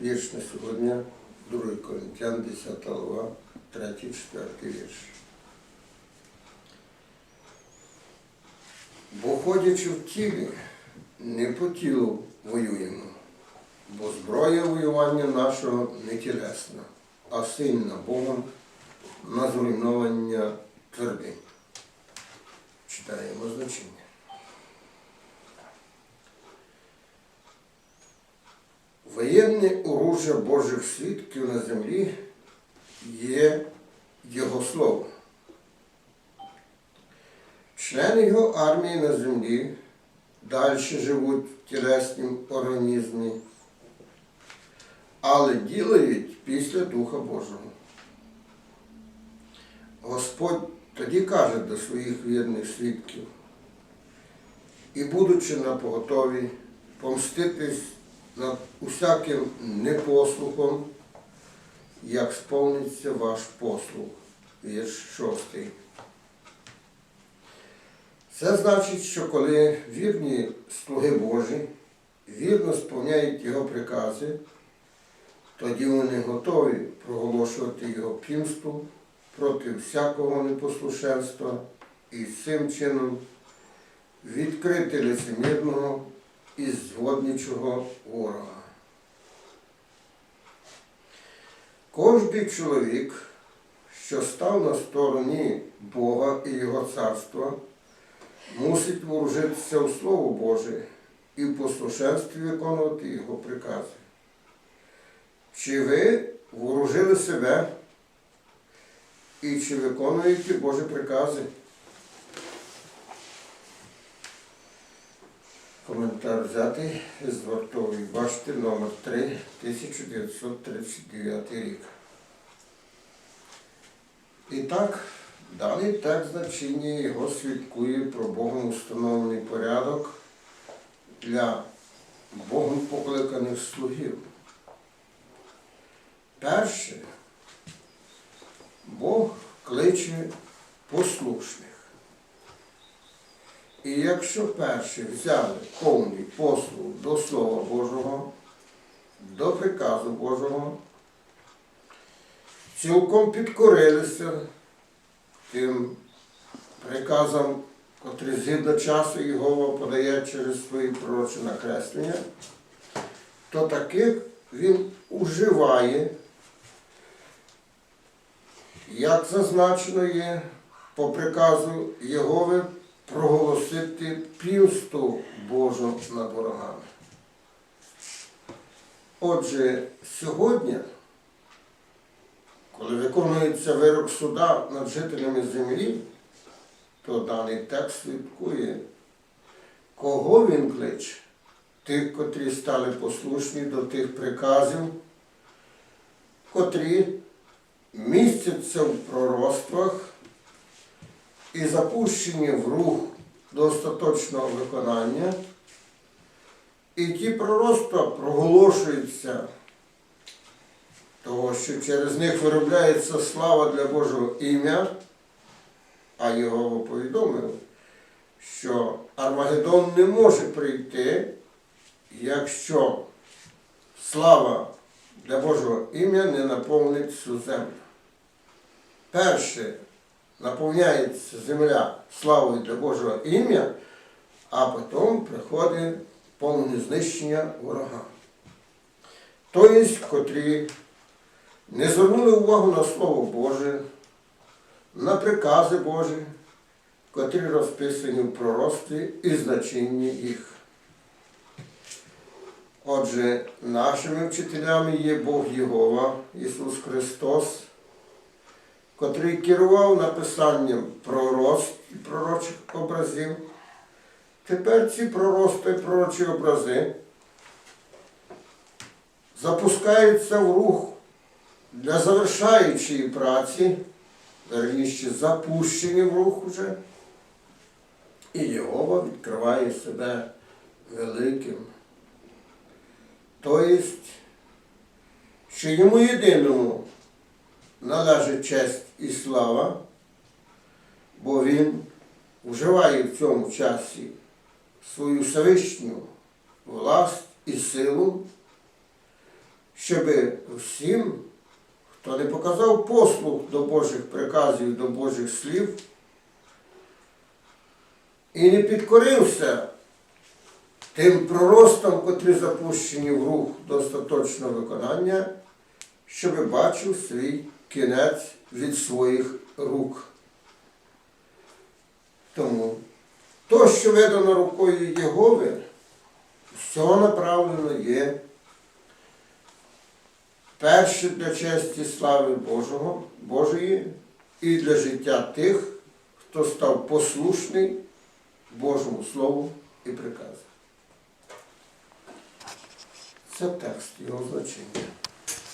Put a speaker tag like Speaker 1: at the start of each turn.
Speaker 1: Вірш на сьогодні, 2 Коринтян, 10 глава, 3-4 вірш. Бо ходячи в тілі, не по тілу воюємо, бо зброя воювання нашого не тілесна, а сильна Богом на зруйновання твердинь. Читаємо значення. Воєнне оружие Божих свідків на землі є Його Слово. Члени його армії на землі далі живуть в тілеснім організмі, але ділають після Духа Божого. Господь тоді каже до своїх вірних свідків, і будучи на поготові, помститись над усяким непослухом, як сповниться ваш послух. Вірш шостий. Це значить, що коли вірні слуги Божі вірно сповняють Його прикази, тоді вони готові проголошувати Його пімсту проти всякого непослушенства і цим чином відкрити лицемірного і згодничого ворога. Кожний чоловік, що став на стороні Бога і Його царства, мусить вооружитися у Слово Боже і в послушенстві виконувати Його прикази. Чи ви вооружили себе і чи виконуєте Божі прикази? Коментар взятий з вартової башти номер 3 1939 рік. І так, даний текст значення його свідкує про Богом установлений порядок для Богом покликаних слугів. Перше, Бог кличе послушних. І якщо перші взяли повний послуг до Слова Божого, до приказу Божого, цілком підкорилися тим приказам, котрі згідно часу Єгова подає через свої пророчі накреслення, то таких він уживає, як зазначено є по приказу Єгови проголосити півсту Божу над ворогами. Отже, сьогодні, коли виконується вирок суда над жителями землі, то даний текст свідкує, кого він кличе? Тих, котрі стали послушні до тих приказів, котрі містяться в пророцтвах і запущені в рух до остаточного виконання, і ті пророцтва проголошуються, того, що через них виробляється слава для Божого ім'я, а його повідомив, що Армагеддон не може прийти, якщо слава для Божого ім'я не наповнить всю землю. Перше наповняється земля славою для Божого ім'я, а потім приходить повне знищення ворога. Тобто, котрі не звернули увагу на Слово Боже, на прикази Божі, котрі розписані в пророцтві і значенні їх. Отже, нашими вчителями є Бог Єгова, Ісус Христос, котрий керував написанням пророцтв і пророчих образів. Тепер ці пророцтва і пророчі образи запускаються в рух для завершаючої праці, верніше запущені в рух уже, і Єгова відкриває себе великим. Тобто, що йому єдиному належить честь і слава, бо він вживає в цьому часі свою Всевишню власть і силу, щоб всім, хто не показав послух до Божих приказів, до Божих слів, і не підкорився тим проростам, котрі запущені в рух до остаточного виконання, щоб бачив свій кінець від своїх рук. Тому то, що видано рукою Єгови, все направлено є перше для честі слави Божого, Божої і для життя тих, хто став послушний Божому Слову і приказу. Це текст його значення.